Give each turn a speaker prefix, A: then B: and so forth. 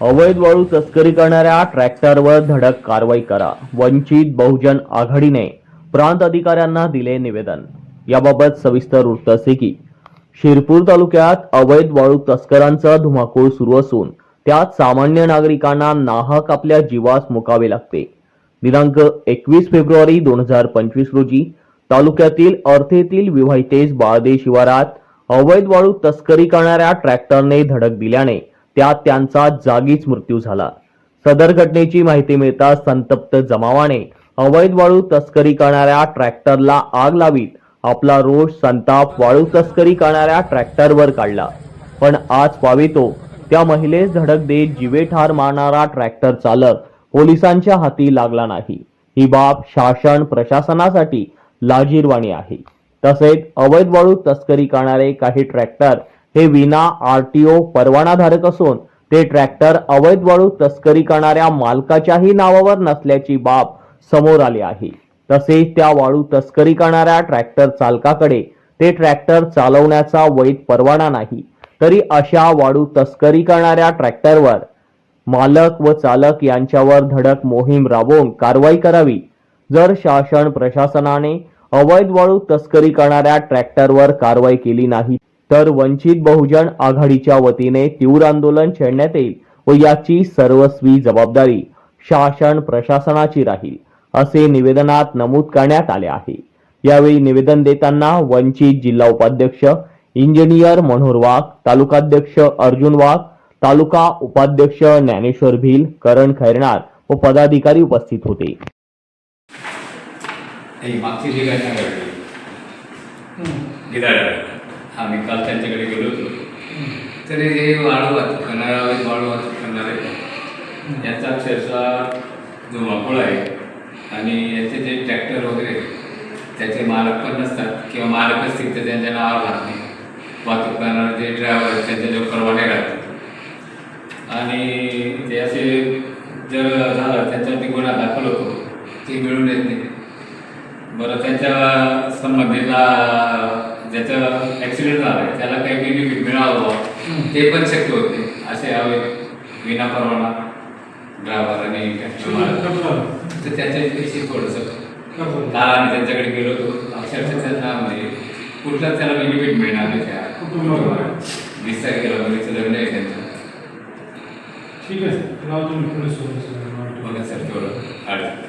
A: अवैध वाळू तस्करी करणाऱ्या ट्रॅक्टरवर धडक कारवाई करा. वंचित बहुजन आघाडीने प्रांत अधिकाऱ्यांना दिले निवेदन. याबाबत सविस्तर वृत्त असे की शिरपूर तालुक्यात अवैध वाळू तस्करांचा धुमाकूळ सुरू असून त्यात सामान्य नागरिकांना नाहक आपल्या जीवास मुकावे लागते. दिनांक एकवीस फेब्रुवारी दोन हजार पंचवीस रोजी तालुक्यातील अर्थेतील विवाहितेस बाळदे शिवारात अवैध वाळू तस्करी करणाऱ्या ट्रॅक्टरने धडक दिल्याने त्यात त्यांचा जागीच मृत्यू झाला. सदर घटनेची माहिती मिळताच संतप्त जमावाने अवैध वाळू तस्करी करणाऱ्या ट्रॅक्टरला आग लावीत आपला रोष संताप वाळू तस्करी करणाऱ्या ट्रॅक्टरवर काढला. पण आज पावितो त्या महिलेस धडक देत जीवे ठार मारणारा ट्रॅक्टर चालक पोलिसांच्या हाती लागला नाही. ही बाब शासन प्रशासनासाठी लाजीरवाणी आहे. तसेच अवैध वाळू तस्करी करणारे काही ट्रॅक्टर हे विना आरटीओ परवानाधारक असून ते ट्रॅक्टर अवैध वाळू तस्करी करणाऱ्या मालकाच्याही नावावर नसल्याची बाब समोर आली आहे. तसेच त्या वाळू तस्करी करणाऱ्या ट्रॅक्टर चालकाकडे ते ट्रॅक्टर चालवण्याचा वैध परवाना नाही. तरी अशा वाळू तस्करी करणाऱ्या ट्रॅक्टरवर मालक व चालक यांच्यावर धडक मोहीम राबवून कारवाई करावी. जर शासन प्रशासनाने अवैध वाळू तस्करी करणाऱ्या ट्रॅक्टरवर कारवाई केली नाही तर वंचित बहुजन आघाडीच्या वतीने तीव्र आंदोलन छेडण्यात येईल व याची सर्वस्वी जबाबदारी शासन प्रशासनाची राहील असे निवेदनात नमूद करण्यात आले आहे. यावेळी निवेदन देताना वंचित जिल्हा उपाध्यक्ष इंजिनियर मनोहर वाघ तालुकाध्यक्ष अर्जुन वाघ तालुका उपाध्यक्ष ज्ञानेश्वर भिल करण खैरणार व पदाधिकारी उपस्थित होते.
B: मागची आम्ही काल त्यांच्याकडे गेलो होतो. तरी हे वाळू वाहतूक करणारे वाळू वाहतूक करणारे यांचा अक्षरशः धुमाकूळ आहे आणि याचे जे ट्रॅक्टर वगैरे त्याचे मालक पण नसतात किंवा मालक असतील तर त्यांच्या नावावर राहत नाही वाहतूक करणारे जे ड्रायव्हर आहेत त्यांच्या जो परवाने राहतात. आणि ते असे जर झालं त्यांच्यावरती गुन्हा दाखल होतो ते मिळून येत नाही. बरं त्याच्या संबंधितला ज्याचा ॲक्सिडेंट झाला आहे त्याला काही बेनिफिट मिळावं ते पण शक्य होत. असे हवे. विना परवाना ड्रायव्हर आणि मालक. तर त्याच्याविषयी थोडंसं. काल आम्ही त्यांच्याकडे गेलो होतो. अक्षरशः त्यांना म्हणजे कुठलाच त्याला बेनिफिट मिळणार नाही त्या. वीस तारखेला मुलीचं लग्न आहे त्यांचं.
C: ठीक आहे. पुढे सोबत
B: बघा सर तेवढं. अडचण.